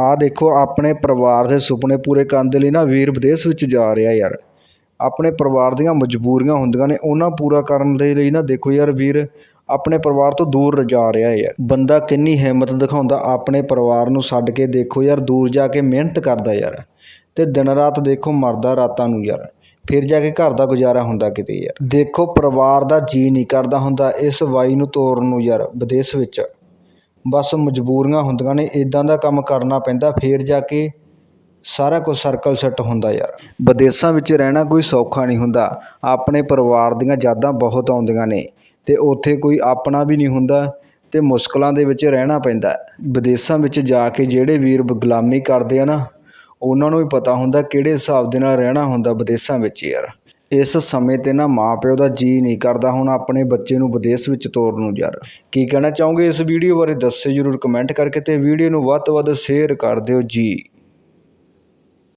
ਆਹ ਦੇਖੋ, ਆਪਣੇ ਪਰਿਵਾਰ ਦੇ ਸੁਪਨੇ ਪੂਰੇ ਕਰਨ ਦੇ ਲਈ ਨਾ ਵੀਰ ਵਿਦੇਸ਼ ਵਿੱਚ ਜਾ ਰਿਹਾ ਯਾਰ। ਆਪਣੇ ਪਰਿਵਾਰ ਦੀਆਂ ਮਜਬੂਰੀਆਂ ਹੁੰਦੀਆਂ ਨੇ, ਉਹਨਾਂ ਪੂਰਾ ਕਰਨ ਦੇ ਲਈ ਨਾ ਦੇਖੋ ਯਾਰ ਵੀਰ, ਆਪਣੇ ਪਰਿਵਾਰ ਤੋਂ ਦੂਰ ਜਾ ਰਿਹਾ ਯਾਰ। ਬੰਦਾ ਕਿੰਨੀ ਹਿੰਮਤ ਦਿਖਾਉਂਦਾ ਆਪਣੇ ਪਰਿਵਾਰ ਨੂੰ ਛੱਡ ਕੇ, ਦੇਖੋ ਯਾਰ ਦੂਰ ਜਾ ਕੇ ਮਿਹਨਤ ਕਰਦਾ ਯਾਰ। ਤੇ ਦਿਨ ਰਾਤ ਦੇਖੋ ਮਰਦਾ ਰਾਤਾਂ ਨੂੰ ਯਾਰ। ਫਿਰ ਜਾ ਕੇ ਘਰ ਦਾ ਗੁਜ਼ਾਰਾ ਹੁੰਦਾ ਕਿਤੇ ਯਾਰ। ਦੇਖੋ, ਪਰਿਵਾਰ ਦਾ ਜੀ ਨਹੀਂ ਕਰਦਾ ਹੁੰਦਾ ਇਸ ਵਾਈ ਨੂੰ ਤੋਰਨ ਨੂੰ ਯਾਰ ਵਿਦੇਸ਼ ਵਿੱਚ। ਬਸ ਮਜਬੂਰੀਆਂ ਹੁੰਦੀਆਂ ਨੇ ਇੱਦਾਂ ਦਾ ਕੰਮ ਕਰਨਾ ਪੈਂਦਾ, ਫਿਰ ਜਾ ਕੇ ਸਾਰਾ ਕੁਝ ਸਰਕਲ ਸੈੱਟ ਹੁੰਦਾ ਯਾਰ। ਵਿਦੇਸ਼ਾਂ ਵਿੱਚ ਰਹਿਣਾ ਕੋਈ ਸੌਖਾ ਨਹੀਂ ਹੁੰਦਾ। ਆਪਣੇ ਪਰਿਵਾਰ ਦੀਆਂ ਯਾਦਾਂ ਬਹੁਤ ਆਉਂਦੀਆਂ ਨੇ ਅਤੇ ਉੱਥੇ ਕੋਈ ਆਪਣਾ ਵੀ ਨਹੀਂ ਹੁੰਦਾ ਅਤੇ ਮੁਸ਼ਕਿਲਾਂ ਦੇ ਵਿੱਚ ਰਹਿਣਾ ਪੈਂਦਾ। ਵਿਦੇਸ਼ਾਂ ਵਿੱਚ ਜਾ ਕੇ ਜਿਹੜੇ ਵੀਰ ਗੁਲਾਮੀ ਕਰਦੇ ਆ ਨਾ, ਉਹਨਾਂ ਨੂੰ ਵੀ ਪਤਾ ਹੁੰਦਾ ਕਿਹੜੇ ਹਿਸਾਬ ਦੇ ਨਾਲ ਰਹਿਣਾ ਹੁੰਦਾ ਵਿਦੇਸ਼ਾਂ ਵਿੱਚ ਯਾਰ। ਇਸ ਸਮੇਂ ਤੇ ਨਾ ਮਾਂ ਪਿਓ ਦਾ ਜੀਅ ਨਹੀਂ ਕਰਦਾ। ਹੁਣ ਆਪਣੇ ਬੱਚੇ ਨੂੰ ਵਿਦੇਸ਼ ਵਿੱਚ ਤੋਰਨ ਨੂੰ ਯਾਰ। ਕੀ ਕਹਿਣਾ ਚਾਹੋਗੇ ਇਸ ਵੀਡੀਓ ਬਾਰੇ? ਦੱਸਿਓ ਜਰੂਰ ਕਮੈਂਟ ਕਰਕੇ ਅਤੇ ਵੀਡੀਓ ਨੂੰ ਵੱਧ ਤੋਂ ਵੱਧ ਸ਼ੇਅਰ ਕਰ ਦਿਓ ਜੀ।